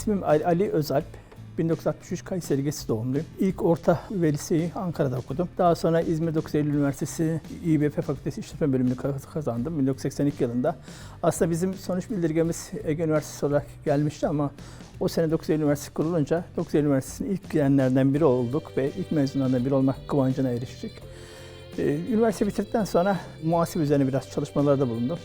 İsmim Ali, Özalp. 1963 Kayseri Gesi doğumluyum. İlk orta ve liseyi Ankara'da okudum. Daha sonra İzmir 9 Eylül Üniversitesi İBF Fakültesi İşletme Bölümünü ka- kazandım 1982 yılında. Aslında bizim sonuç bildirgemiz Ege Üniversitesi olarak gelmişti ama o sene 9 Eylül Üniversitesi kurulunca 9 Eylül Üniversitesi'nin ilk girenlerden biri olduk ve ilk mezunlarından biri olmak kıvancına eriştik. Ee, Üniversite bitirdikten sonra muhasebe üzerine biraz çalışmalarda bulundum.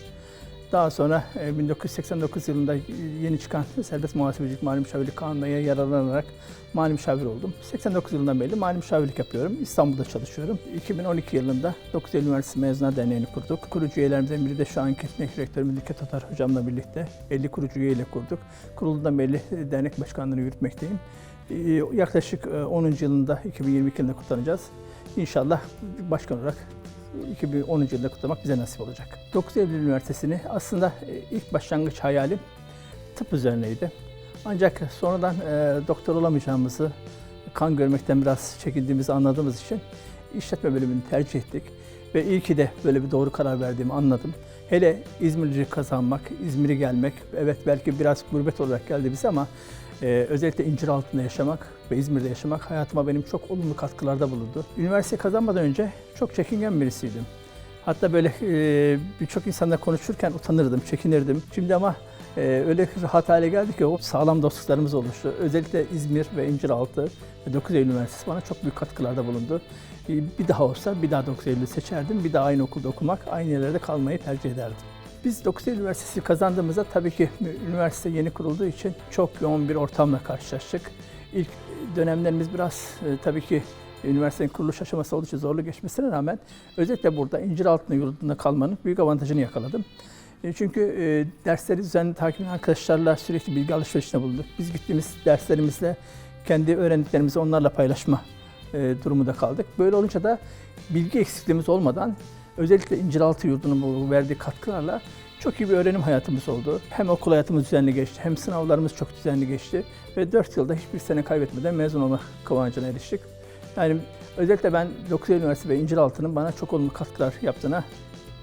Daha sonra e, 1989 yılında yeni çıkan Serbest Muhasebecilik Mali Müşavirlik Kanunu'na yararlanarak mali müşavir oldum. 89 yılından beri mali müşavirlik yapıyorum. İstanbul'da çalışıyorum. 2012 yılında 9 Eylül Üniversitesi Mezunlar Derneği'ni kurduk. Kurucu üyelerimizden biri de şu anki teknik rektörümüz Nükhet Tatar hocamla birlikte 50 kurucu üyeyle kurduk. Kurulundan beri e, dernek başkanlığını yürütmekteyim. E, Yaklaşık e, 10. yılında 2022 yılında kutlanacağız. İnşallah başkan olarak 2010 yılında kutlamak bize nasip olacak. 9 Eylül Üniversitesi'ni aslında e, ilk başlangıç hayalim tıp üzerineydi. Ancak sonradan e, doktor olamayacağımızı, kan görmekten biraz çekindiğimizi anladığımız için işletme bölümünü tercih ettik. Ve iyi ki de böyle bir doğru karar verdiğimi anladım. Hele İzmir'i kazanmak, İzmir'i gelmek, evet belki biraz gurbet olarak geldi bize ama e, özellikle incir altında yaşamak ve İzmir'de yaşamak hayatıma benim çok olumlu katkılarda bulundu. Üniversite kazanmadan önce çok çekingen birisiydim. Hatta böyle e, birçok insanla konuşurken utanırdım, çekinirdim. Şimdi ama e, öyle rahat hale geldi ki o sağlam dostluklarımız oluştu. Özellikle İzmir ve İnciraltı ve 9 Eylül Üniversitesi bana çok büyük katkılarda bulundu. E, Bir daha olsa bir daha 9 Eylül'ü seçerdim. Bir daha aynı okulda okumak, aynı yerlerde kalmayı tercih ederdim. Biz 9 Eylül Üniversitesi kazandığımızda tabii ki üniversite yeni kurulduğu için çok yoğun bir ortamla karşılaştık. İlk dönemlerimiz biraz e, tabii ki üniversitenin kuruluş aşaması olduğu için zorlu geçmesine rağmen özellikle burada İnciraltı yurdunda kalmanın büyük avantajını yakaladım. E, Çünkü e, dersleri düzenli takip eden arkadaşlarla sürekli bilgi alışverişinde bulunduk. Biz gittiğimiz derslerimizle kendi öğrendiklerimizi onlarla paylaşma durumunda kaldık. Böyle olunca da bilgi eksikliğimiz olmadan özellikle İnciraltı yurdunun verdiği katkılarla çok iyi bir öğrenim hayatımız oldu. Hem okul hayatımız düzenli geçti, hem sınavlarımız çok düzenli geçti. Ve 4 yılda hiçbir sene kaybetmeden mezun olma kıvancına eriştik. Yani özellikle ben 9 Eylül Üniversitesi ve İnciraltı'nın bana çok olumlu katkılar yaptığına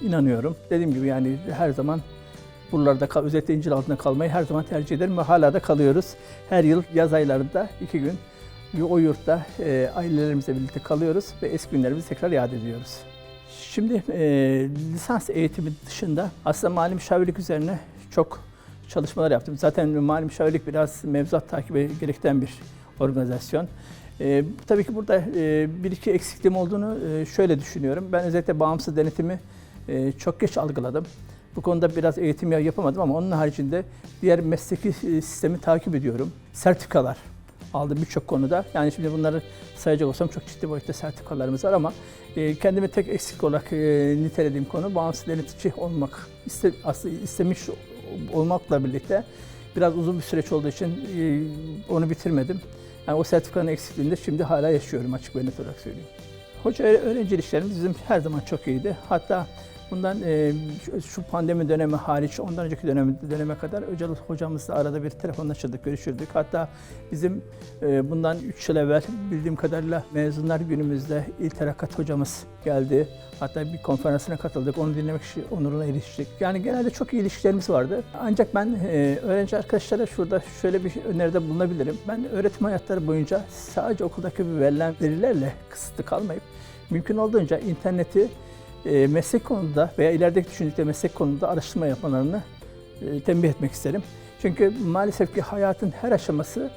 inanıyorum. Dediğim gibi yani her zaman buralarda kal, özellikle İnciraltı'nda kalmayı her zaman tercih ederim ve hala da kalıyoruz. Her yıl yaz aylarında iki gün o yurtta e, ailelerimizle birlikte kalıyoruz ve eski günlerimizi tekrar yad ediyoruz. Şimdi e, lisans eğitimi dışında aslında mali müşavirlik üzerine çok çalışmalar yaptım. Zaten mali müşavirlik biraz mevzuat takibi gerektiren bir organizasyon. E, tabii ki burada e, bir iki eksikliğim olduğunu e, şöyle düşünüyorum. Ben özellikle bağımsız denetimi e, çok geç algıladım. Bu konuda biraz eğitim yapamadım ama onun haricinde diğer mesleki e, sistemi takip ediyorum. Sertifikalar aldım birçok konuda. Yani şimdi bunları sayacak olsam çok ciddi boyutta sertifikalarımız var ama e, kendimi tek eksik olarak e, nitelediğim konu bağımsız denetçi olmak. İste, aslında istemiş olmakla birlikte biraz uzun bir süreç olduğu için e, onu bitirmedim. Yani o sertifikanın eksikliğini de şimdi hala yaşıyorum açık ve net olarak söyleyeyim. Hoca öğrenci ilişkilerimiz bizim her zaman çok iyiydi. Hatta bundan e, şu- pandemi dönemi hariç ondan önceki dönem, döneme kadar Öcal hocamızla arada bir telefonlaşırdık, görüşürdük. Hatta bizim e, bundan 3 yıl evvel bildiğim kadarıyla mezunlar günümüzde İlterakat hocamız geldi. Hatta bir konferansına katıldık, onu dinlemek onuruna eriştik. Yani genelde çok iyi ilişkilerimiz vardı. Ancak ben e, öğrenci arkadaşlara şurada şöyle bir öneride bulunabilirim. Ben öğretim hayatları boyunca sadece okuldaki verilen verilerle kısıtlı kalmayıp mümkün olduğunca interneti e, meslek konuda veya ilerideki düşündükleri meslek konuda araştırma yapmalarını e, tembih etmek isterim. Çünkü maalesef ki hayatın her aşaması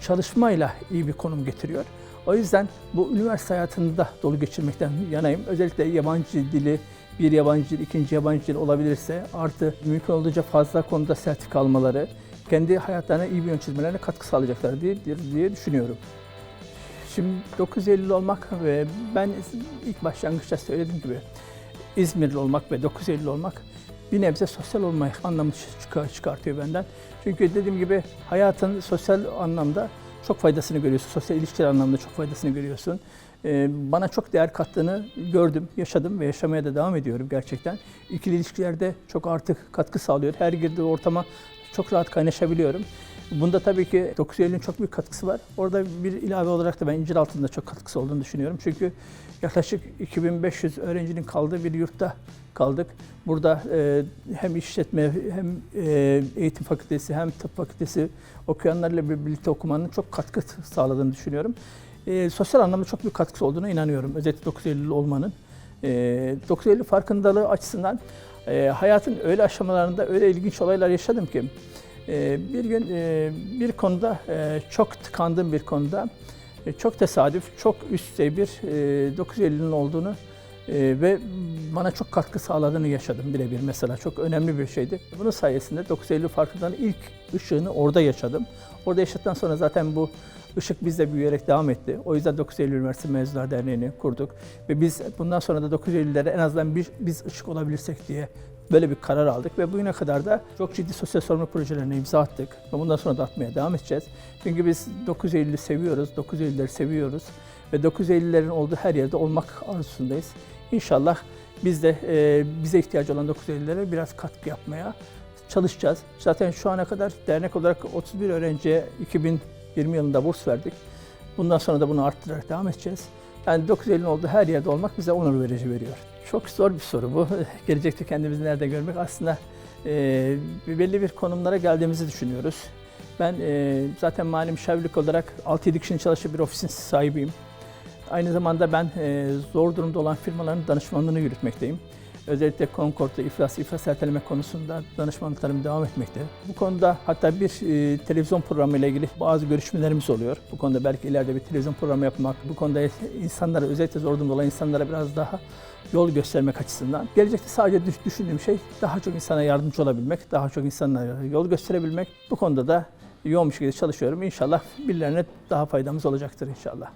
çalışmayla iyi bir konum getiriyor. O yüzden bu üniversite hayatını da dolu geçirmekten yanayım. Özellikle yabancı dili, bir yabancı dil, ikinci yabancı dil olabilirse artı mümkün olduğunca fazla konuda sertifika almaları kendi hayatlarına iyi bir yön çizmelerine katkı sağlayacaklar diye, diye düşünüyorum. Şimdi 9 Eylül olmak ve ben ilk başlangıçta söylediğim gibi İzmirli olmak ve 9 Eylül olmak bir nebze sosyal olma anlamı çıkar- çıkartıyor benden. Çünkü dediğim gibi hayatın sosyal anlamda çok faydasını görüyorsun. Sosyal ilişkiler anlamda çok faydasını görüyorsun. Ee, Bana çok değer kattığını gördüm, yaşadım ve yaşamaya da devam ediyorum gerçekten. İkili ilişkilerde çok artık katkı sağlıyor. Her girdiği ortama çok rahat kaynaşabiliyorum. Bunda tabii ki 9 Eylül'ün çok büyük katkısı var. Orada bir ilave olarak da ben İncir altında çok katkısı olduğunu düşünüyorum. Çünkü yaklaşık 2500 öğrencinin kaldığı bir yurtta kaldık. Burada e, hem işletme hem e, eğitim fakültesi hem tıp fakültesi okuyanlarla birlikte okumanın çok katkı sağladığını düşünüyorum. E, sosyal anlamda çok büyük katkısı olduğuna inanıyorum. Özellikle 9 Eylül olmanın. E, 9 Eylül farkındalığı açısından e, hayatın öyle aşamalarında öyle ilginç olaylar yaşadım ki bir gün e, bir konuda e, çok tıkandığım bir konuda e, çok tesadüf, çok üst düzey bir e, 9 Eylül'ün olduğunu ve bana çok katkı sağladığını yaşadım birebir mesela. Çok önemli bir şeydi. Bunun sayesinde 9 Eylül farkındalığının ilk ışığını orada yaşadım. Orada yaşadıktan sonra zaten bu ışık bizde büyüyerek devam etti. O yüzden 9 Eylül Üniversitesi Mezunlar Derneği'ni kurduk. Ve biz bundan sonra da 9 Eylül'lere en azından bir, biz ışık olabilirsek diye böyle bir karar aldık ve bugüne kadar da çok ciddi sosyal sorumluluk projelerine imza attık ve bundan sonra da atmaya devam edeceğiz. Çünkü biz 9 Eylül'ü seviyoruz, 9 Eylül'leri seviyoruz ve 9 Eylül'lerin olduğu her yerde olmak arzusundayız. İnşallah biz de e, bize ihtiyacı olan 9 Eylül'lere biraz katkı yapmaya çalışacağız. Zaten şu ana kadar dernek olarak 31 öğrenciye 2020 yılında burs verdik. Bundan sonra da bunu arttırarak devam edeceğiz. Yani 9 Eylül'ün olduğu her yerde olmak bize onur verici veriyor. Çok zor bir soru bu. Gelecekte kendimizi nerede görmek aslında e, belli bir konumlara geldiğimizi düşünüyoruz. Ben e, zaten mali müşavirlik olarak 6-7 kişinin çalıştığı bir ofisin sahibiyim. Aynı zamanda ben e, zor durumda olan firmaların danışmanlığını yürütmekteyim. Özellikle Concord'da iflas, iflas erteleme konusunda danışmanlıklarım devam etmekte. Bu konuda hatta bir e, televizyon programı ile ilgili bazı görüşmelerimiz oluyor. Bu konuda belki ileride bir televizyon programı yapmak, bu konuda insanlara, özellikle zor durumda olan insanlara biraz daha yol göstermek açısından. Gelecekte sadece düş- düşündüğüm şey daha çok insana yardımcı olabilmek, daha çok insanlara yol gösterebilmek. Bu konuda da yoğun bir şekilde çalışıyorum. İnşallah birilerine daha faydamız olacaktır inşallah.